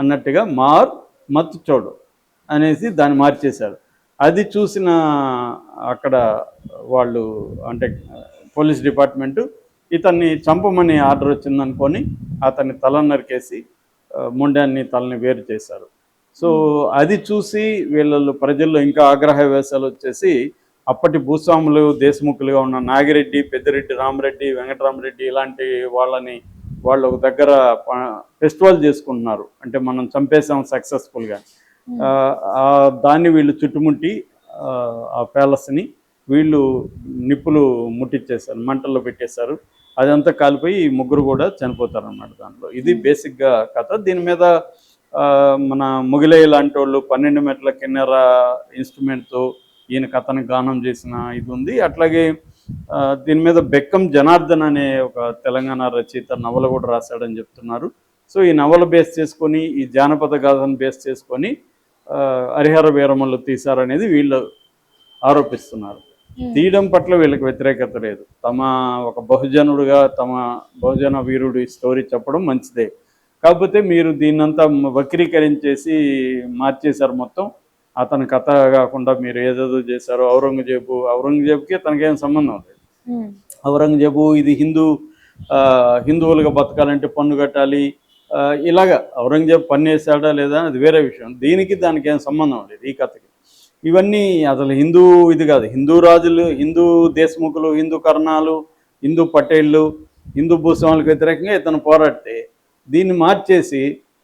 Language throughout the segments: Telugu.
అన్నట్టుగా మార్ మత్తు చోడు అనేసి దాన్ని మార్చేశారు. అది చూసిన అక్కడ వాళ్ళు అంటే పోలీస్ డిపార్ట్మెంటు ఇతన్ని చంపమని ఆర్డర్ వచ్చిందనుకొని అతన్ని తల నరికేసి మొండాన్ని తలని వేరు చేశారు. సో అది చూసి వీళ్ళు ప్రజల్లో ఇంకా ఆగ్రహ వేశాలు వచ్చేసి అప్పటి భూస్వాములు దేశముఖులుగా ఉన్న నాగిరెడ్డి పెద్దిరెడ్డి రామరెడ్డి వెంకటరామరెడ్డి ఇలాంటి వాళ్ళని వాళ్ళు ఒక దగ్గర ఫెస్టివల్ చేసుకుంటున్నారు. అంటే మనం చంపేసాం సక్సెస్ఫుల్గా. దాన్ని వీళ్ళు చుట్టుముట్టి ఆ, ప్యాలెస్ని వీళ్ళు నిప్పులు ముట్టించేశారు మంటల్లో పెట్టేశారు. అదంతా కాలిపోయి ముగ్గురు కూడా చనిపోతారు అన్నమాట దాంట్లో. ఇది బేసిక్గా కథ. దీని మీద మన ముగిలయ్య లాంటి వాళ్ళు పన్నెండు మెట్ల కిన్నెర ఇన్స్ట్రుమెంట్తో ఈయన కథను గానం చేసిన ఇది ఉంది. అట్లాగే దీని మీద బెక్కం జనార్దన్ అనే ఒక తెలంగాణ రచయిత నవల కూడా రాశాడని చెప్తున్నారు. సో ఈ నవల బేస్ చేసుకొని ఈ జానపద గాథను బేస్ చేసుకొని హరిహర వీరమల్లు తీశారనేది వీళ్ళు ఆరోపిస్తున్నారు. తీయడం పట్ల వీళ్ళకి వ్యతిరేకత లేదు. తమ ఒక బహుజనుడుగా తమ బహుజన వీరుడి స్టోరీ చెప్పడం మంచిదే. కాకపోతే మీరు దీన్నంతా వక్రీకరించేసి మార్చేశారు మొత్తం. అతని కథ కాకుండా మీరు ఏదేదో చేశారో ఔరంగజేబు ఔరంగజేబుకి తనకేం సంబంధం లేదు. ఔరంగజేబు ఇది హిందూ హిందువులుగా బతకాలంటే పన్ను కట్టాలి. ఇలాగా ఔరంగజేబు పన్ను వేసాడా లేదా అది వేరే విషయం. దీనికి దానికి ఏం సంబంధం లేదు ఈ కథకి. ఇవన్నీ అసలు హిందూ ఇది కాదు. హిందూ రాజులు హిందూ దేశముఖులు హిందూ కర్ణాలు హిందూ పటేళ్ళు హిందూ భూస్వాములకు వ్యతిరేకంగా ఇతను పోరాడితే దీన్ని మార్చేసి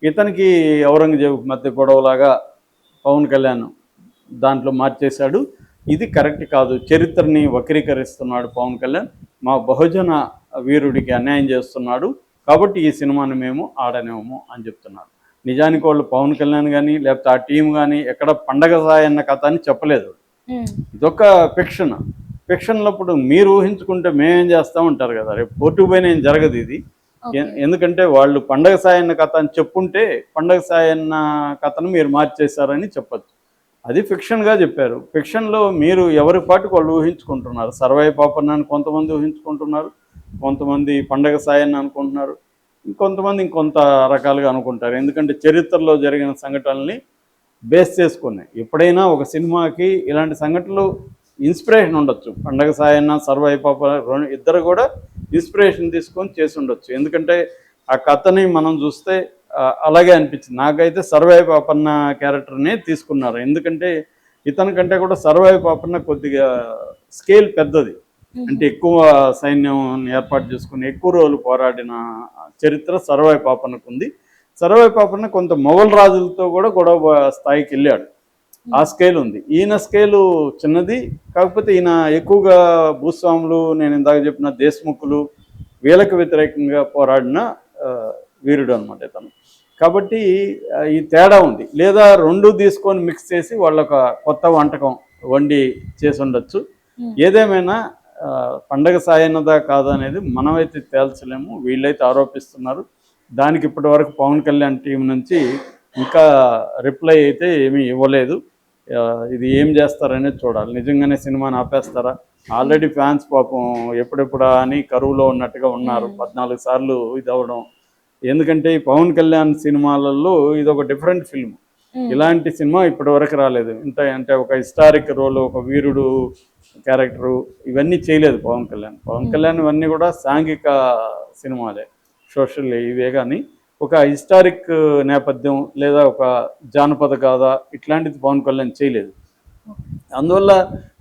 ఇతనికి ఔరంగజేబు మధ్య గొడవలాగా పవన్ కళ్యాణ్ దాంట్లో మార్చేశాడు. ఇది కరెక్ట్ కాదు. చరిత్రని వక్రీకరిస్తున్నాడు పవన్ కళ్యాణ్. మా బహుజన వీరుడికి అన్యాయం చేస్తున్నాడు. కాబట్టి ఈ సినిమాని మేము ఆడనేమో అని చెప్తున్నారు. నిజానికి వాళ్ళు పవన్ కళ్యాణ్ కానీ లేకపోతే ఆ టీం కానీ ఎక్కడ పండగ సాయి అన్న కథ అని చెప్పలేదు. ఇదొక ఫిక్షన్. ఫిక్షన్లో ఇప్పుడు మీరు ఊహించుకుంటే మేమేం చేస్తాం ఉంటారు కదా. రేపు కోర్టుకు పోయిన ఏం జరగదు ఇది. ఎందుకంటే వాళ్ళు పండగ సాయన్న కథ అని చెప్పుంటే పండగ సాయన్న కథను మీరు మార్చేశారని చెప్పచ్చు. అది ఫిక్షన్గా చెప్పారు. ఫిక్షన్లో మీరు ఎవరి పాటుకు వాళ్ళు ఊహించుకుంటున్నారు? సర్వై పాపన్న అని కొంతమంది ఊహించుకుంటున్నారు కొంతమంది పండగ సాయన్న అనుకుంటున్నారు ఇంకొంతమంది ఇంకొంత రకాలుగా అనుకుంటారు. ఎందుకంటే చరిత్రలో జరిగిన సంఘటనల్ని బేస్ చేసుకున్నాయి ఎప్పుడైనా ఒక సినిమాకి ఇలాంటి సంఘటనలు ఇన్స్పిరేషన్ ఉండొచ్చు. పండగ సాయన్న సర్వై పాప రెండు- ఇద్దరు కూడా ఇన్స్పిరేషన్ తీసుకొని చేసి ఉండొచ్చు ఎందుకంటే ఆ కథని మనం చూస్తే అలాగే అనిపించింది. నాకైతే సర్వై పాపన్న క్యారెక్టర్నే తీసుకున్నారు. ఎందుకంటే ఇతని కంటే కూడా సర్వై పాపన్న కొద్దిగా స్కేల్ పెద్దది. అంటే ఎక్కువ సైన్యం ఏర్పాటు చేసుకుని ఎక్కువ రోజులు పోరాడిన చరిత్ర సర్వై పాపన్నకు ఉంది సర్వై పాపన్న కొంత మొఘల్ రాజులతో కూడా గొడవ స్థాయికి వెళ్ళాడు. ఆ స్కేల్ ఉంది. ఈయన స్కేలు చిన్నది కాకపోతే ఈయన ఎక్కువగా భూస్వాములు నేను ఇందాక చెప్పిన దేశముఖులు వీళ్ళకి వ్యతిరేకంగా పోరాడిన వీరుడు అనమాట ఇతను. కాబట్టి ఈ తేడా ఉంది. లేదా రెండు తీసుకొని మిక్స్ చేసి వాళ్ళొక కొత్త వంటకం వండి చేసి ఉండొచ్చు. ఏదేమైనా పండగ సాయన్నదా కాదా అనేది మనమైతే తేల్చలేము. వీళ్ళైతే ఆరోపిస్తున్నారు. దానికి ఇప్పటి వరకు పవన్ కళ్యాణ్ టీం నుంచి ఇంకా రిప్లై అయితే ఏమీ ఇవ్వలేదు. ఇది ఏం చేస్తారనేది చూడాలి. నిజంగానే సినిమాని ఆపేస్తారా? ఆల్రెడీ ఫ్యాన్స్ పాపం ఎప్పుడెప్పుడా అని కరువులో ఉన్నట్టుగా ఉన్నారు. పద్నాలుగు సార్లు ఇది అవ్వడం ఎందుకంటే ఈ పవన్ కళ్యాణ్ సినిమాలలో ఇది ఒక డిఫరెంట్ ఫిల్మ్. ఇలాంటి సినిమా ఇప్పటి వరకు రాలేదు. ఇంత అంటే ఒక హిస్టారిక్ రోల్ ఒక వీరుడు క్యారెక్టరు ఇవన్నీ చేయలేదు పవన్ కళ్యాణ్. పవన్ కళ్యాణ్ ఇవన్నీ కూడా సాంఘిక సినిమాలే. సోషల్ ఇవే కానీ ఒక హిస్టారిక్ నేపథ్యం లేదా ఒక జానపద గాథ ఇట్లాంటిది పవన్ కళ్యాణ్ చేయలేదు. అందువల్ల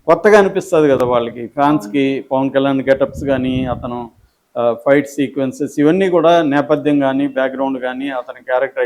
కొత్తగా అనిపిస్తుంది కదా వాళ్ళకి ఫ్యాన్స్కి పవన్ కళ్యాణ్ గెటప్స్ కానీ అతను ఫైట్ సీక్వెన్సెస్ ఇవన్నీ కూడా నేపథ్యం కానీ బ్యాక్గ్రౌండ్ కానీ అతని క్యారెక్టర్